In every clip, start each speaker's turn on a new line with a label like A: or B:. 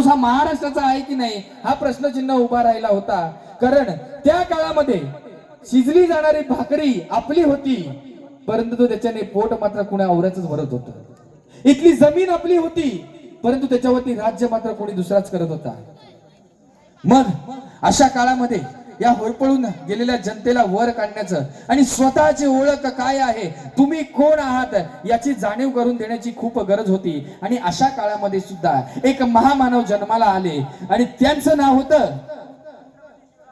A: हा महाराष्ट्राचा आहे की नाही हा प्रश्नचिन्ह उभा राहिला होता. कारण त्या काळामध्ये शिजली जाणारी भाकरी आपली होती परंतु तो त्याच्याने पोट मात्र कुणा औऱ्याच भरत होत. इथली जमीन आपली होती परंतु त्याच्यावरती राज्य मात्र कोणी दुसराच करत होता. मग अशा काळामध्ये या होरपळून गेलेल्या जनतेला वर काढण्याचं. आणि स्वतःची ओळख काय आहे? तुम्ही कोण आहात? याची जाणीव करून देण्याची खूप गरज होती. आणि अशा काळामध्ये सुद्धा एक महामानव जन्माला आले. आणि त्यांचं नाव होतं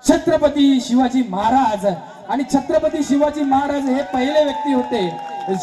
A: छत्रपती शिवाजी महाराज. आणि छत्रपती शिवाजी महाराज हे पहिले व्यक्ती होते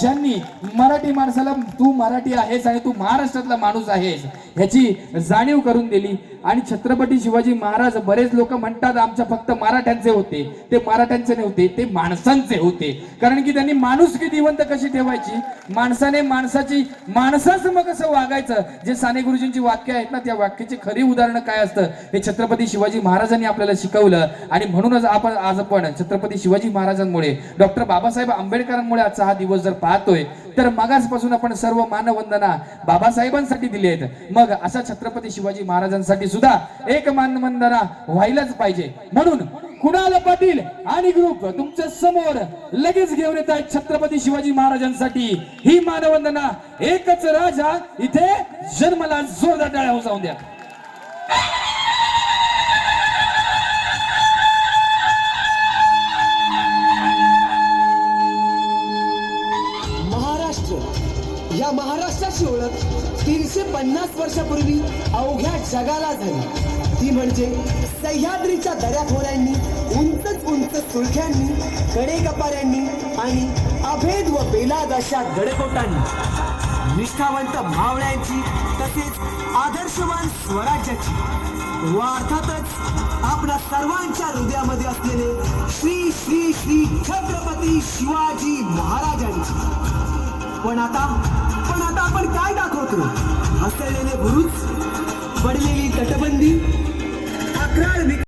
A: ज्यांनी मराठी माणसाला तू मराठी आहेस आणि तू महाराष्ट्रातला माणूस आहेस. ह्याची जाणीव करून दिली. आणि छत्रपती शिवाजी महाराज बरेच लोक म्हणतात आमच्या फक्त मराठ्यांचे होते. ते मराठ्यांचे नव्हते ते माणसांचे होते. कारण की त्यांनी माणुसकी जिवंत कशी ठेवायची? माणसाने माणसाची माणसाच मग कसं वागायचं? जे साने गुरुजींची वाक्य आहेत ना त्या वाक्याची खरी उदाहरणं काय असतं? हे छत्रपती शिवाजी महाराजांनी आपल्याला शिकवलं. आणि म्हणूनच आपण आज आपण छत्रपती शिवाजी महाराजांमुळे डॉक्टर बाबासाहेब आंबेडकरांमुळे आजचा हा दिवस जर पाहतोय तर मगासपासून आपण सर्व मानवंदना बाबासाहेबांसाठी दिली आहेत. मग असा छत्रपती शिवाजी महाराजांसाठी सुद्धा एक मानवंदना व्हायलाच पाहिजे. म्हणून कुणाल पाटील आणि ग्रुप तुमच्यासमोर लगेच घेऊन येत आहेत छत्रपती शिवाजी महाराजांसाठी. ही मानवंदना एकच राजा इथे जन्मला जोरदार टाळ्या जाऊन द्या.
B: या महाराष्ट्राची ओळख तीनशे पन्नास वर्षापूर्वी अवघ्या जगाला झाली. ती म्हणजे सह्याद्रीच्या दऱ्याखोऱ्यांनी उंचच उंच सुळख्यांनी कडेकपाऱ्यांनी आणि अभेद व बेलाद अशा गडकोटांनी. निष्ठावंत मावळ्यांची तसेच आदर्शवान स्वराज्याची व अर्थातच आपल्या सर्वांच्या हृदयामध्ये असलेले श्री श्री श्री छत्रपती शिवाजी महाराजांची. पण आता आपण काय दाखवतो? हसलेले बुरुज पडलेली तटबंदी अकराळ